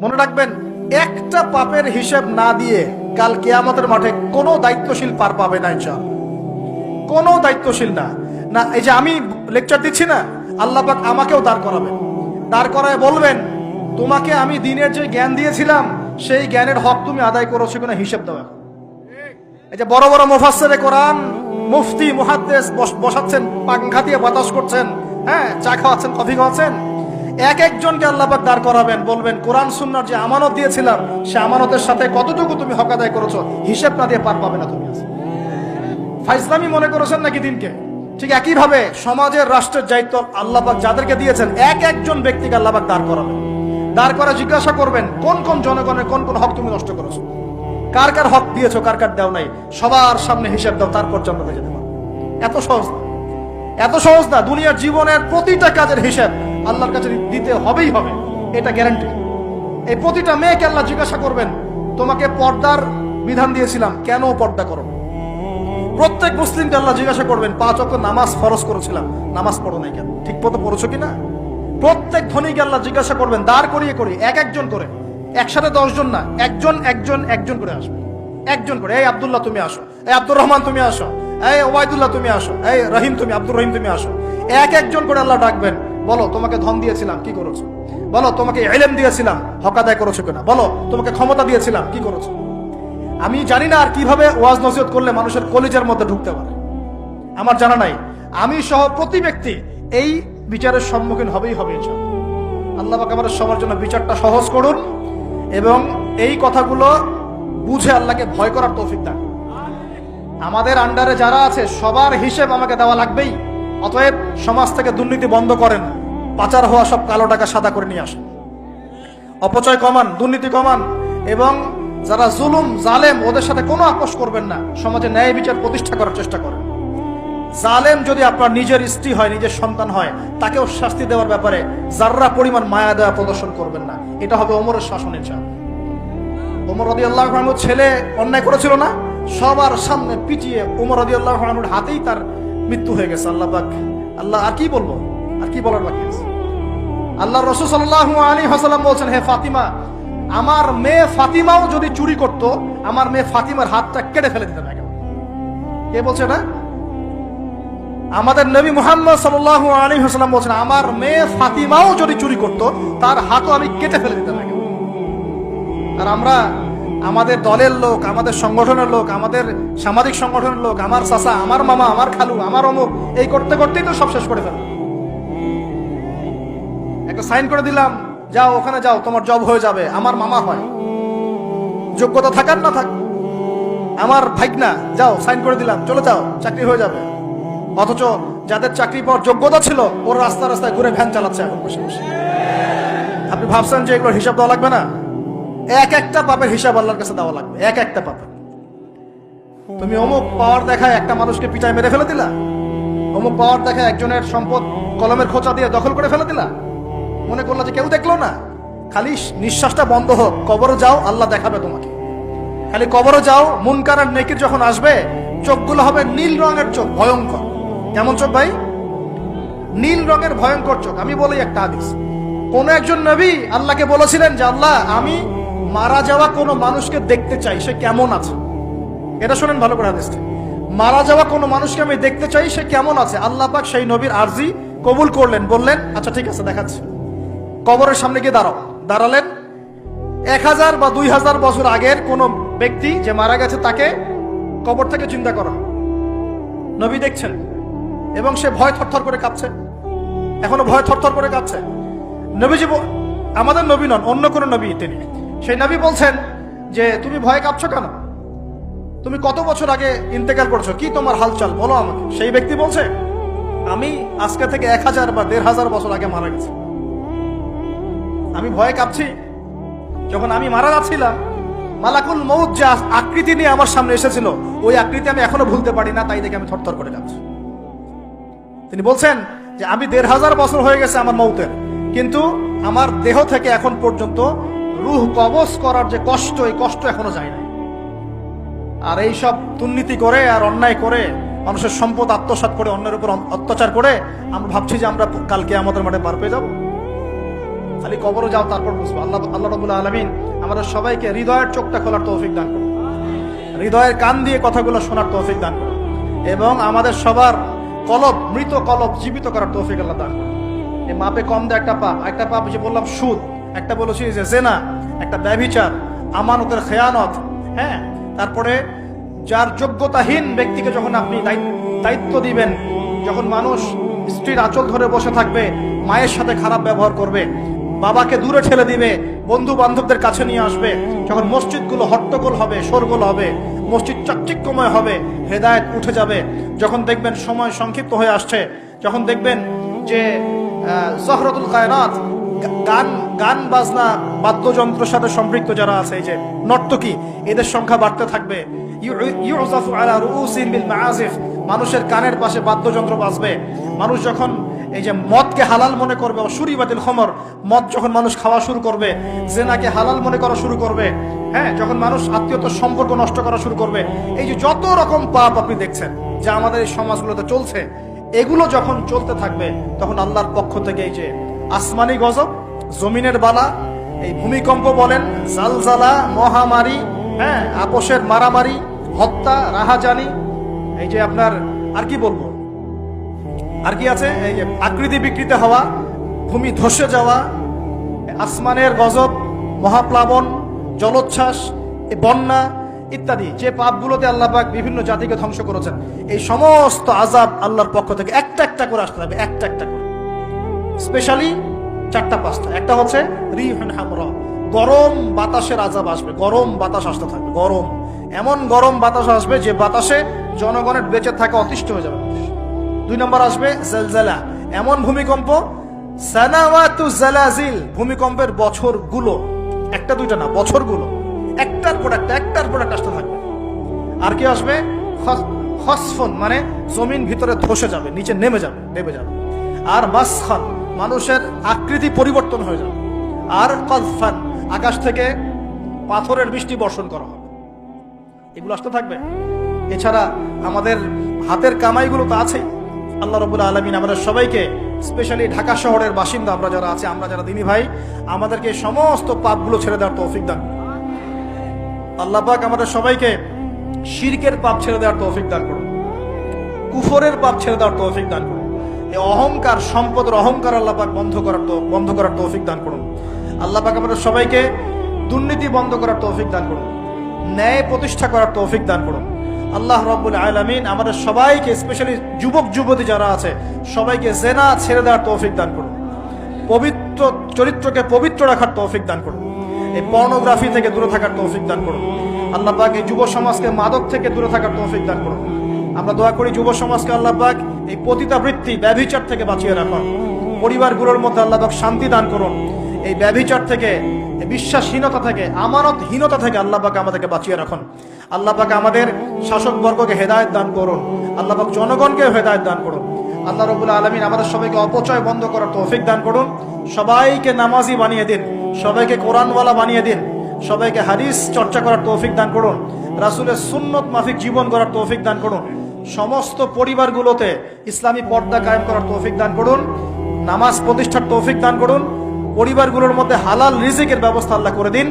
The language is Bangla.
মনে রাখবেন, একটা পাপের হিসেব না দিয়ে কাল কেয়ামতের মাঠে কোনো দায়িত্বশীল পার পাবে না ইনশাআল্লাহ। কোনো দায়িত্বশীল না। না, এই যে আমি লেকচার দিচ্ছি না, আল্লাহ পাক আমাকেও দাঁড় করাবেন। দাঁড় করায় বলবেন, তোমাকে আমি দিনের যে জ্ঞান দিয়েছিলাম, সেই জ্ঞানের হক তুমি আদায় করেছ কিনা হিসেব দাও এখন। এই যে বড় বড় মুফাসসিরে কোরআন, মুফতি, মুহাদ্দিস বস- বসাচ্ছেন পাংখা দিয়ে বাতাস করছেন হ্যাঁ চা খাওয়াচ্ছেন, কফি খাওয়াচ্ছেন এক একজনকে আল্লাহ পাক দাঁড় করাবেন, বলবেন, কোরআন, সুন্নার যে আমানত দিয়েছিলাম, সে আমানতের সাথে কতটুকু তুমি হক আদায় করেছ, হিসেব না দিয়ে পার পাবে না তুমি আজ। ফাইজলামি মনে করেছেন নাকি দিনকে? ঠিক একইভাবে সমাজের, রাষ্ট্রের দায়িত্ব আল্লাহবাক যাদেরকে দিয়েছেন, এক একজন ব্যক্তিকে আল্লাহবাক দাঁড় করাবেন। দাঁড় করা জিজ্ঞাসা করবেন, কোন কোন জনগণের কোন কোন হক তুমি নষ্ট করেছ? কার কার হক দিয়েছ, কার কার দেও নাই? সবার সামনে হিসাব দাও, তারপর জান্নাতে যেতে পারো। এত সহজ না। এত সহজ না, দুনিয়ার জীবনের প্রতিটা কাজের হিসাব আল্লাহর কাছে দিতে হবেই হবে, এটা গ্যারান্টি এই প্রতিটা মেয়েকে আল্লাহ জিজ্ঞাসা করবেন, তোমাকে পর্দার বিধান দিয়েছিলাম, কেন পর্দা করো? প্রত্যেক মুসলিমকে আল্লাহ জিজ্ঞাসা করবেন, পাঁচ অক্ট নামাজ ফরজ করেছিলাম, নামাজ পড়ো নাই কেন? ঠিক মতো পড়েছো কিনা? প্রত্যেক ধনীকে আল্লাহ জিজ্ঞাসা করবেন, দাঁড় করিয়ে করি, এক একজন করে, একসাথে দশজন না, একজন একজন একজন করে আসবে। একজন করে, এই আব্দুল্লাহ, তুমি আসো। এই আব্দুর রহমান, তুমি আসো। এই ওবায়দুল্লাহ, তুমি আসো। এই রহিম, তুমি, আব্দুর রহিম, তুমি আসো। এক একজন করে আল্লাহ ডাকবেন বলো, তোমাকে ধন দিয়েছিলাম, কি করেছ? বলো, তোমাকে এলেম দিয়েছিলাম, হক আদায় করেছ কিনা? বলো, তোমাকে ক্ষমতা দিয়েছিলাম, কি করেছ? আমি জানি না আর কীভাবে ওয়াজ নসিহত করলে মানুষের কলিজার মধ্যে ঢুকতে পারে। আমার জানা নাই। আমি সহ প্রতি ব্যক্তি এই বিচারের সম্মুখীন হবেই হবে। আল্লাহ পাক আমাদের সবার জন্য বিচারটা সহজ করুন এবং এই কথাগুলো বুঝে আল্লাহকে ভয় করার তৌফিক দান আমাদের আন্ডারে যারা আছে, সবার হিসেব আমাকে দেওয়া লাগবেই। অতএব সমাজ থেকে দুর্নীতি বন্ধ করেন, পাচার হওয়া সব কালো টাকা সাদা করে নিয়ে আসেন। অপচয় কমান, দুর্নীতি কমান, এবং যারা জুলুম, জালেম, ওদের সাথে কোনো আপোষ করবেন না। সমাজে ন্যায় বিচার প্রতিষ্ঠা করার চেষ্টা করেন। জালেম যদি আপনার নিজের স্ত্রী হয়, নিজের সন্তান হয়, তাকেও শাস্তি দেওয়ার ব্যাপারে যার্রা পরিমাণ মায়া দেওয়া প্রদর্শন করবেন না। এটা হবে ওমরের শাসনের চাপ। ওমর রদি আল্লাহ ছেলে অন্যায় করেছিল না? সবার সামনে পিটিয়ে ওমর রদি আল্লাহ হাতেই তার মৃত্যু হয়ে গেছে, আল্লাহ পাক, আল্লাহ, আর কি বলব? আর কি বলার বাকি আছে? আল্লাহ রসুল সাল্লাহ আলী হাসালাম বলছেন, হে ফাতিমা, আমার মেয়ে ফাতিমাও যদি চুরি করত, আমার মেয়ে ফাতিমার হাতটা কেটে ফেলে দিতাম একেবারে। কে বলছে না আমাদের নবী মোহাম্মদ সাল্লাহ আলী হাসালাম বলছেন, আমার মেয়ে ফাতিমাও যদি চুরি করত, তার হাতও আমি কেটে ফেলে দিতাম একেবারে। আর আমরা আমাদের দলের লোক, আমাদের সংগঠনের লোক, আমাদের সামাজিক সংগঠনের লোক, আমার চাচা, আমার মামা, আমার খালু, আমার অমুক, এই করতে করতেই তো সব শেষ করে ফেলব একটা সাইন করে দিলাম, যাও, ওখানে যাও, তোমার জব হয়ে যাবে, আমার মামা হয়। যোগ্যতা থাকার না থাক আমার ভাইগনা, যাও, সাইন করে দিলাম, চলে যাও, চাকরি হয়ে যাবে। অথচ যাদের চাকরি পাওয়ার যোগ্যতা ছিল, ওর রাস্তা রাস্তায় ঘুরে ভ্যান চালাচ্ছে এখন বসে বসে। আপনি ভাবছেন যে এগুলো হিসাব দেওয়া লাগবে না? এক একটা পাপের হিসাব আল্লাহর কাছে দেওয়া লাগবে, এক একটা পাপের। তুমি অমুক পাওয়ার দেখায় একটা মানুষকে পিটায় মেরে ফেলে দিলা? অমুক পাওয়ার দেখায় একজনের সম্পদ কলমের খোঁচা দিয়ে দখল করে ফেলে দিলা? মনে করল যে কেউ দেখল না? খালি নিঃশ্বাসটা বন্ধ হোক কবরে যাও, আল্লাহ দেখাবে তোমাকে। খালি কবরে যাও, মুনকার আর নেকির যখন আসবে, চোখগুলো হবে নীল রঙের চোখ, ভয়ঙ্কর। কেমন চোখ ভাই? নীল রঙের ভয়ঙ্কর চোখ, আমি বলি একটা আদিস কোন একজন নবী আল্লাহকে বলেছিলেন যে, আল্লাহ, আমি মারা যাওয়া কোনো মানুষকে দেখতে চাই, সে কেমন আছে? এটা শোনেন ভালো করে আদেশটা মারা যাওয়া কোনো মানুষকে আমি দেখতে চাই, সে কেমন আছে? আল্লাহ পাক সেই নবীর আরজি কবুল করলেন, বললেন আচ্ছা ঠিক আছে, দেখাচ্ছি। কবরের সামনে গিয়ে দাঁড়াও। দাঁড়ালেন এক হাজার বা দুই হাজার বছর আগের কোন ব্যক্তি যে মারা গেছে, তাকে কবর থেকে চিন্তা করা নবী দেখছেন এবং সে ভয় থরথর করে কাঁপছে। এখনও ভয় থরথর করে কাঁপছে। নবীজি আমাদের নবী নন, অন্য কোন নবী তিনি। সেই নবী বলছেন যে, তুমি ভয় কাঁপছো কেন? তুমি কত বছর আগে ইন্তেকাল করছ? কি তোমার হালচাল? বলো আমাকে। সেই ব্যক্তি বলছে, আমি আজকে থেকে এক হাজার বা দেড় হাজার বছর আগে মারা গেছি। আমি ভয়ে কাঁপছি। যখন আমি মারা যাচ্ছিলাম, মালাকুল মৌত যে আকৃতি নিয়ে আমার সামনে এসেছিল, ওই আকৃতি আমি এখনও ভুলতে পারি না, তাই দেখে আমি থরথর করে কাঁপছি। তিনি বলছেন যে, আমি দেড় হাজার বছর হয়ে গেছে আমার মৌতের কিন্তু আমার দেহ থেকে এখন পর্যন্ত রুহ কবজ করার যে কষ্ট, এই কষ্ট এখনও যায় না আর এই সব দুর্নীতি করে আর অন্যায় করে, মানুষের সম্পদ আত্মসাৎ করে, অন্যের উপর অত্যাচার করে, আমরা ভাবছি যে আমরা কালকে আমাদের মাঠে পার পেয়ে যাব। খালি কবরও যাও, তারপর বুঝব। আল্লাহ আল্লাহ রবুল্লা আলমিন আমাদের সবাইকে হৃদয়ের চোখটা খোলার তৌফিক দান করুন। হৃদয়ের কান দিয়ে কথাগুলো শোনার তৌফিক দান করুন। এবং আমাদের সবার কলব, মৃত কলব জীবিত করার তৌফিক আল্লাহ দান করুন। মাপে কম দেয় একটা পাপ। একটা পাপ যে বললাম সুদ। একটা বলেছি যে জেনা, একটা ব্যভিচার, আমানতের খেয়ানত হ্যাঁ? তারপরে যার যোগ্যতাহীন ব্যক্তিকে যখন আপনি দায়িত্ব- দিবেন, যখন মানুষ স্ত্রীর আঁচল ধরে বসে থাকবে, মায়ের সাথে খারাপ ব্যবহার করবে, বাবাকে দূরে ঠেলে দিবে বন্ধু বান্ধবদের কাছে নিয়ে আসবে, যখন মসজিদগুলো হট্টগোল হবে, শোরগোল হবে, মসজিদ চাকচিক্যময় হবে, হেদায়েত উঠে যাবে, যখন দেখবেন সময় সংক্ষিপ্ত হয়ে আসছে, যখন দেখবেন যে জহরতুল কায়নাত গান গান, বাজনা বাদ্যযন্ত্রের সাথে সম্পৃক্ত যারা আছে, এই যে নর্তকী, এদের সংখ্যা বাড়তে থাকবে। মানুষের কানের পাশে বাদ্যযন্ত্র বাজবে। মানুষ যখন এই যে মদকে হালাল মনে করবে সুরি বাতিল খমর, মদ যখন মানুষ খাওয়া শুরু করবে, জেনাকে হালাল মনে করা শুরু করবে হ্যাঁ যখন মানুষ আত্মীয়তার সম্পর্ক নষ্ট করা শুরু করবে, এই যে যত রকম পাপ আপনি দেখছেন, যা আমাদের এই সমাজগুলোতে চলছে, এগুলো যখন চলতে থাকবে, তখন আল্লাহর পক্ষ থেকে এই যে আসমানি গজব, জমিনের বালা, এই ভূমিকম্প বলেন জালজালা, মহামারী হ্যাঁ আপোষের মারামারি, হত্যা, রাহাজানি, এই যে আপনার, আর কি বলব? আর কি আছে? এই যে আকৃতি বিকৃতি হওয়া, ভূমি ধসে যাওয়া, আসমানের গজব, মহাপ্লাবন, জলোচ্ছ্বাস বন্যা ইত্যাদি, যে পাপগুলোতে আল্লাহ বিভিন্ন জাতিকে ধ্বংস করেছেন, এই সমস্ত আজাব আল্লাহর পক্ষ থেকে একটা একটা করে আসতে হবে একটা একটা করে। স্পেশালি চারটা পাঁচটা। একটা হচ্ছে গরম বাতাসের আজাব আসবে, গরম বাতাস আসতে থাকবে, গরম। এমন গরম বাতাস আসবে যে বাতাসে জনগণের বেঁচে থাকা অতিষ্ঠ হয়ে যাবে। দুই নম্বর আসবে জেলজেলা। এমন ভূমিকম্প, সানাওয়াতু জালাজিল ভূমিকম্পের বছরগুলো, একটা দুইটা না, বছরগুলো, একটার পর একটা, একটার পর একটা আসতে থাকবে। আর কি আসবে? খসফন মানে জমিন ভিতরে ধসে যাবে, নিচে নেমে যাবে নেমে যাবে। আর মাসখান মানুষের আকৃতি পরিবর্তন হয়ে যাবে। আর কলফান আকাশ থেকে পাথরের বৃষ্টি বর্ষণ করা হবে। এগুলো আসতে থাকবে। এছাড়া আমাদের হাতের কামাইগুলো তো আছেই। আল্লাহ রবুল্লা আলমিন আমাদের সবাইকে, স্পেশালি ঢাকা শহরের বাসিন্দা আমরা যারা আছি, আমরা যারা দিনী ভাই, আমাদেরকে সমস্ত পাপগুলো ছেড়ে দেওয়ার তৌফিক দান। আল্লাহ পাক আমাদের সবাইকে শিরকের পাপ ছেড়ে দেওয়ার তৌফিক দান করুন। কুফরের পাপ ছেড়ে দেওয়ার তৌফিক দান করুন। এই অহংকার, সম্পদের অহংকার আল্লাহ পাক বন্ধ করার বন্ধ করার তৌফিক দান করুন। আল্লাহ পাক আমাদের সবাইকে দুর্নীতি বন্ধ করার তৌফিক দান করুন। ন্যায় প্রতিষ্ঠা করার তৌফিক দান করুন। আল্লাহ রব্বুল আলামিন আমাদের সবাইকে স্পেশালি যুবক, যুবতী যারা আছে, সবাইকে জেনা ছেড়ে দেওয়ার তৌফিক দান করুন। পবিত্র চরিত্রকে পবিত্র রাখার তৌফিক দান করুন। এই পর্নোগ্রাফি থেকে দূরে থাকার তৌফিক দান করুন। আল্লাহ পাক এই যুব সমাজকে মাদক থেকে দূরে থাকার তৌফিক দান করুন। আমরা দোয়া করি যুব সমাজকে আল্লাহ পাক এই পতিতাবৃত্তি ব্যভিচার থেকে বাঁচিয়ে রাখুন পরিবারগুলোর মধ্যে আল্লাহ শান্তি দান করুন। এই ব্যভিচার থেকে বিশ্বাসহীনতা থেকে, আমানতহীনতা থেকে আল্লাহ পাক আমাদেরকে বাঁচিয়ে রাখুন। আল্লাহ পাক আমাদের শাসক বর্গকে হেদায়ত দান করুন। আল্লাহ পাক জনগণকে হেদায়ত দান করুন। আল্লাহ রবুল্লা আলমিন আমাদের সবাইকে অপচয় বন্ধ করার তৌফিক দান করুন। সবাইকে নামাজি বানিয়ে দিন। সবাইকে কোরআনওয়ালা বানিয়ে দিন। সবাইকে হাদিস চর্চা করার তৌফিক দান করুন। রাসুলের সুন্নত মাফিক জীবন করার তৌফিক দান করুন। সমস্ত পরিবারগুলোতে ইসলামী পর্দা কায়েম করার তৌফিক দান করুন, নামাজ প্রতিষ্ঠার তৌফিক দান করুন, পরিবারগুলোর মধ্যে হালাল রিজিকের ব্যবস্থা আল্লাহ করে দিন।